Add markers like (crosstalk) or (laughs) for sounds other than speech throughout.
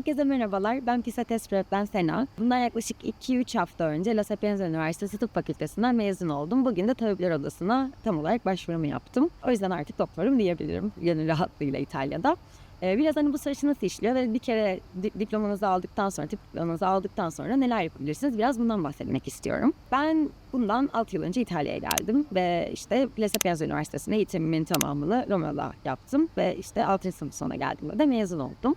Herkese merhabalar. Ben Pilates Prep'ten Sena. Bundan yaklaşık 2-3 hafta önce La Sapienza Üniversitesi Tıp Fakültesinden mezun oldum. Bugün de tabipler odasına tam olarak başvurumu yaptım. O yüzden artık doktorum diyebilirim. Gönül rahatlığıyla İtalya'da. Ee, biraz hani bu süreç nasıl işliyor ve bir kere di- diplomanızı aldıktan sonra, tıp diplomanızı aldıktan sonra neler yapabilirsiniz? Biraz bundan bahsetmek istiyorum. Ben bundan 6 yıl önce İtalya'ya geldim ve işte La Sapienza Üniversitesi'nde eğitimimin tamamını Roma'da yaptım ve işte 6. sınıf sonuna geldiğimde de mezun oldum.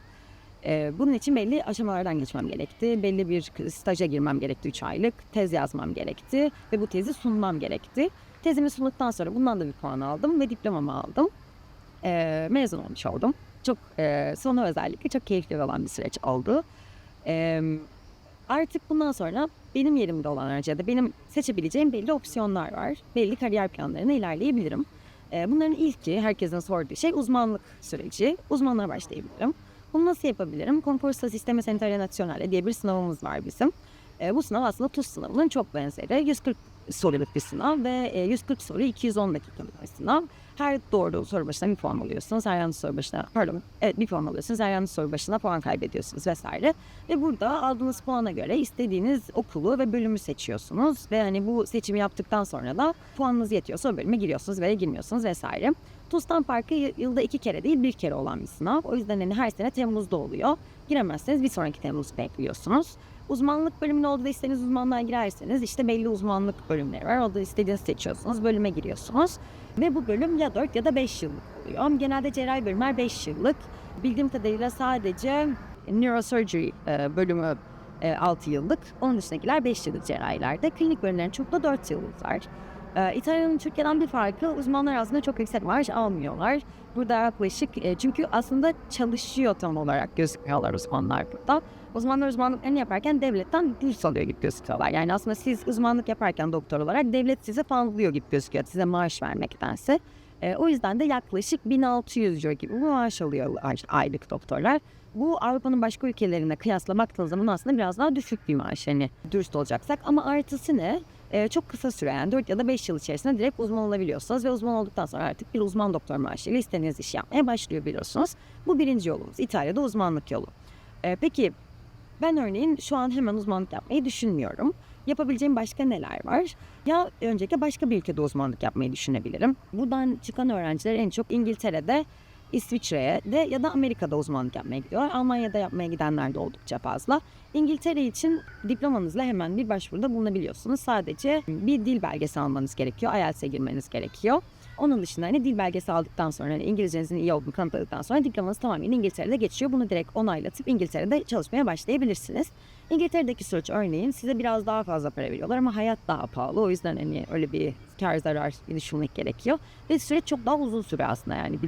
Ee, bunun için belli aşamalardan geçmem gerekti. Belli bir staja girmem gerekti 3 aylık. Tez yazmam gerekti ve bu tezi sunmam gerekti. Tezimi sunduktan sonra bundan da bir puan aldım ve diplomamı aldım. Ee, mezun olmuş oldum. Çok e, sonu özellikle çok keyifli olan bir süreç oldu. Ee, artık bundan sonra benim yerimde olan ya da benim seçebileceğim belli opsiyonlar var. Belli kariyer planlarına ilerleyebilirim. Bunların ilki herkesin sorduğu şey uzmanlık süreci. Uzmanlığa başlayabilirim. Bunu nasıl yapabilirim? Concorso Sistema Sanitario Nazionale diye bir sınavımız var bizim. E, bu sınav aslında TUS sınavının çok benzeri. 140 soruluk bir sınav ve e, 140 soru 210 dakikalık bir sınav. Her doğru soru başına bir puan alıyorsunuz. Her yanlış soru başına, pardon, evet bir puan alıyorsunuz. Her yanlış soru başına puan kaybediyorsunuz vesaire. Ve burada aldığınız puana göre istediğiniz okulu ve bölümü seçiyorsunuz. Ve hani bu seçimi yaptıktan sonra da puanınız yetiyorsa o bölüme giriyorsunuz veya girmiyorsunuz vesaire. TUS'tan farkı y- yılda iki kere değil bir kere olan bir sınav. O yüzden hani her sene Temmuz'da oluyor. Giremezseniz bir sonraki Temmuz bekliyorsunuz. Uzmanlık bölümünde olduğu istediğiniz uzmanlığa girerseniz işte belli uzmanlık bölümleri var. Orada istediğinizi seçiyorsunuz. Bölüme giriyorsunuz. Ve bu bölüm ya 4 ya da 5 yıllık oluyor. Genelde cerrahi bölümler 5 yıllık. Bildiğim kadarıyla sadece neurosurgery e, bölümü 6 yıllık. Onun dışındakiler 5 yıllık cerrahilerde. Klinik bölümlerin çok da 4 yıllık var. Ee, İtalya'nın Türkiye'den bir farkı uzmanlar aslında çok yüksek maaş almıyorlar. Burada yaklaşık e, çünkü aslında çalışıyor tam olarak gözükmüyorlar uzmanlar burada. Uzmanlar uzmanlıklarını yaparken devletten burs alıyor gibi gözüküyorlar. Yani aslında siz uzmanlık yaparken doktor olarak devlet size fanlıyor gibi gözüküyor size maaş vermektense. E, o yüzden de yaklaşık 1600 euro gibi maaş alıyor ay- aylık doktorlar. Bu Avrupa'nın başka ülkelerine kıyasla baktığınız zaman aslında biraz daha düşük bir maaş hani dürüst olacaksak. Ama artısı ne? Ee, çok kısa süre yani 4 ya da 5 yıl içerisinde direkt uzman olabiliyorsunuz ve uzman olduktan sonra artık bir uzman doktor maaşıyla istediğiniz işi yapmaya başlıyor biliyorsunuz. Bu birinci yolumuz. İtalya'da uzmanlık yolu. Ee, peki ben örneğin şu an hemen uzmanlık yapmayı düşünmüyorum. Yapabileceğim başka neler var? Ya öncelikle başka bir ülkede uzmanlık yapmayı düşünebilirim. Buradan çıkan öğrenciler en çok İngiltere'de, İsviçre'ye de ya da Amerika'da uzmanlık yapmaya gidiyorlar. Almanya'da yapmaya gidenler de oldukça fazla. İngiltere için diplomanızla hemen bir başvuruda bulunabiliyorsunuz. Sadece bir dil belgesi almanız gerekiyor. IELTS'e girmeniz gerekiyor. Onun dışında hani dil belgesi aldıktan sonra hani İngilizcenizin iyi olduğunu kanıtladıktan sonra diplomanız tamamen İngiltere'de geçiyor. Bunu direkt onaylatıp İngiltere'de çalışmaya başlayabilirsiniz. İngiltere'deki süreç örneğin size biraz daha fazla para veriyorlar ama hayat daha pahalı. O yüzden hani öyle bir kar zarar düşünmek gerekiyor. Ve süreç çok daha uzun süre aslında yani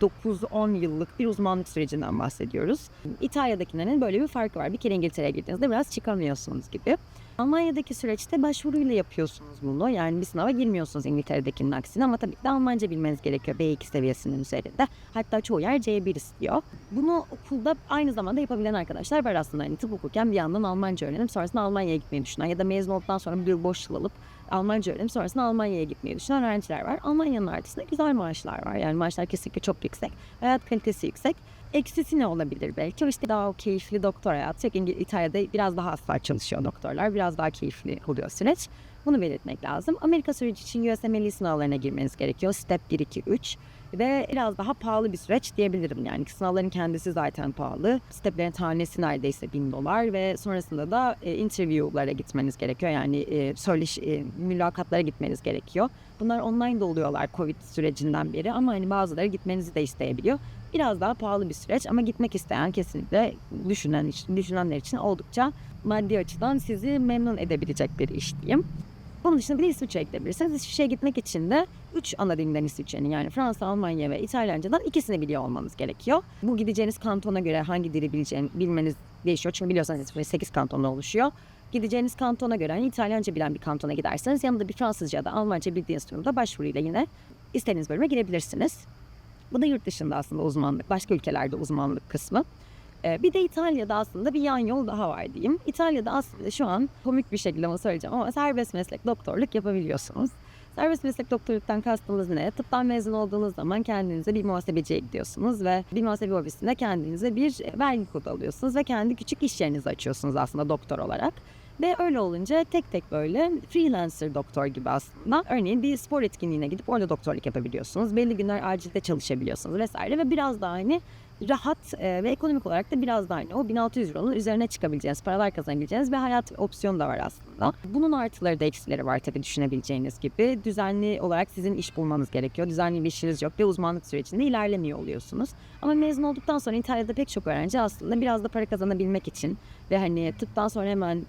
9-10 yıllık bir uzmanlık sürecinden bahsediyoruz. İtalya'dakilerin böyle bir farkı var. Bir kere İngiltere'ye girdiğinizde biraz çıkamıyorsunuz gibi. Almanya'daki süreçte başvuruyla yapıyorsunuz bunu. Yani bir sınava girmiyorsunuz İngiltere'dekinin aksine ama tabii de Almanca bilmeniz gerekiyor B2 seviyesinin üzerinde. Hatta çoğu yer C1 istiyor. Bunu okulda aynı zamanda yapabilen arkadaşlar var aslında. Hani tıp okurken bir yandan Almanca öğrenip sonrasında Almanya'ya gitmeyi düşünen ya da mezun olduktan sonra bir boş yıl alıp Almanca öğrenip sonrasında Almanya'ya gitmeyi düşünen öğrenciler var. Almanya'nın artısında güzel maaşlar var. Yani maaşlar kesinlikle çok yüksek. Hayat kalitesi yüksek. Eksisi ne olabilir belki? İşte daha o keyifli doktor hayatı. Yok İngil- İtalya'da biraz daha az çalışıyor doktorlar. Biraz daha keyifli oluyor süreç. Bunu belirtmek lazım. Amerika süreci için USMLE sınavlarına girmeniz gerekiyor. Step 1, 2, 3 ve biraz daha pahalı bir süreç diyebilirim. Yani sınavların kendisi zaten pahalı. Steplerin tanesi neredeyse 1000 dolar ve sonrasında da e, interview'lara gitmeniz gerekiyor. Yani e, söyleş, e, mülakatlara gitmeniz gerekiyor. Bunlar online de oluyorlar Covid sürecinden beri ama hani bazıları gitmenizi de isteyebiliyor. Biraz daha pahalı bir süreç ama gitmek isteyen kesinlikle düşünen düşünenler için oldukça maddi açıdan sizi memnun edebilecek bir iş diyeyim. Bunun dışında bir de İsviçre'ye gidebilirsiniz. İsviçre'ye gitmek için de 3 ana dilinden İsviçre'nin yani Fransa, Almanya ve İtalyancadan ikisini biliyor olmanız gerekiyor. Bu gideceğiniz kantona göre hangi dili bilmeniz değişiyor. Çünkü biliyorsanız İsviçre 8 kantonla oluşuyor. Gideceğiniz kantona göre hani İtalyanca bilen bir kantona giderseniz yanında bir Fransızca ya da Almanca bildiğiniz durumda başvuruyla yine istediğiniz bölüme girebilirsiniz. Bu da yurt dışında aslında uzmanlık, başka ülkelerde uzmanlık kısmı. Ee, bir de İtalya'da aslında bir yan yol daha var diyeyim. İtalya'da aslında şu an komik bir şekilde ama söyleyeceğim ama serbest meslek doktorluk yapabiliyorsunuz. Serbest meslek doktorluktan kastımız ne? Tıptan mezun olduğunuz zaman kendinize bir muhasebeciye gidiyorsunuz ve bir muhasebe ofisinde kendinize bir e, vergi kodu alıyorsunuz ve kendi küçük iş yerinizi açıyorsunuz aslında doktor olarak. Ve öyle olunca tek tek böyle freelancer doktor gibi aslında. Örneğin bir spor etkinliğine gidip orada doktorluk yapabiliyorsunuz. Belli günler acilde çalışabiliyorsunuz vesaire ve biraz daha hani rahat e, ve ekonomik olarak da biraz daha hani o 1600 euronun üzerine çıkabileceğiniz, paralar kazanabileceğiniz bir hayat opsiyonu da var aslında. Bunun artıları da eksileri var tabii düşünebileceğiniz gibi. Düzenli olarak sizin iş bulmanız gerekiyor. Düzenli bir işiniz yok ve uzmanlık sürecinde ilerlemiyor oluyorsunuz. Ama mezun olduktan sonra İtalya'da pek çok öğrenci aslında biraz da para kazanabilmek için ve hani tıptan sonra hemen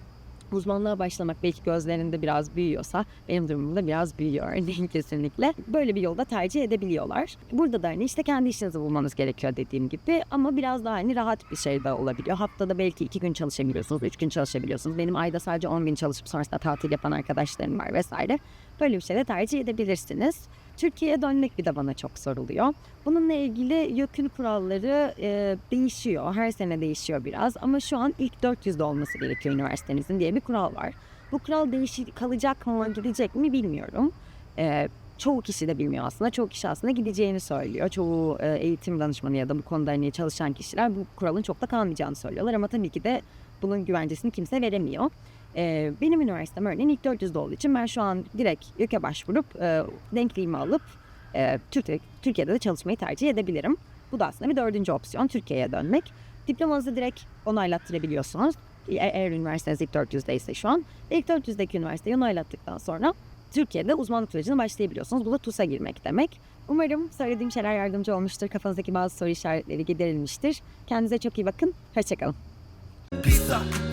uzmanlığa başlamak belki gözlerinde biraz büyüyorsa benim durumumda biraz büyüyor (laughs) örneğin kesinlikle. Böyle bir yolda tercih edebiliyorlar. Burada da hani işte kendi işinizi bulmanız gerekiyor dediğim gibi ama biraz daha hani rahat bir şey de olabiliyor. Haftada belki iki gün çalışabiliyorsunuz, üç gün çalışabiliyorsunuz. Benim ayda sadece 10 gün çalışıp sonrasında tatil yapan arkadaşlarım var vesaire. Böyle bir şey de tercih edebilirsiniz. Türkiye'ye dönmek bir de bana çok soruluyor. Bununla ilgili YÖK'ün kuralları e, değişiyor. Her sene değişiyor biraz. Ama şu an ilk 400'de olması gerekiyor üniversitenizin diye bir kural var. Bu kural değişik kalacak mı gidecek mi bilmiyorum. E, çoğu kişi de bilmiyor aslında. Çoğu kişi aslında gideceğini söylüyor. Çoğu e, eğitim danışmanı ya da bu konuda hani çalışan kişiler bu kuralın çok da kalmayacağını söylüyorlar. Ama tabii ki de bunun güvencesini kimse veremiyor. Ee, benim üniversitem örneğin ilk 400'de olduğu için ben şu an direkt YÖK'e başvurup e, denkliğimi alıp e, Türkiye, Türkiye'de de çalışmayı tercih edebilirim. Bu da aslında bir dördüncü opsiyon Türkiye'ye dönmek. Diplomanızı direkt onaylattırabiliyorsunuz. E- Eğer üniversiteniz ilk 400'de ise şu an. İlk 400'deki üniversiteyi onaylattıktan sonra Türkiye'de uzmanlık sürecine başlayabiliyorsunuz. Bu da TUS'a girmek demek. Umarım söylediğim şeyler yardımcı olmuştur. Kafanızdaki bazı soru işaretleri giderilmiştir. Kendinize çok iyi bakın. Hoşçakalın. Tu,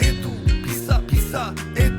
pisa, pisa et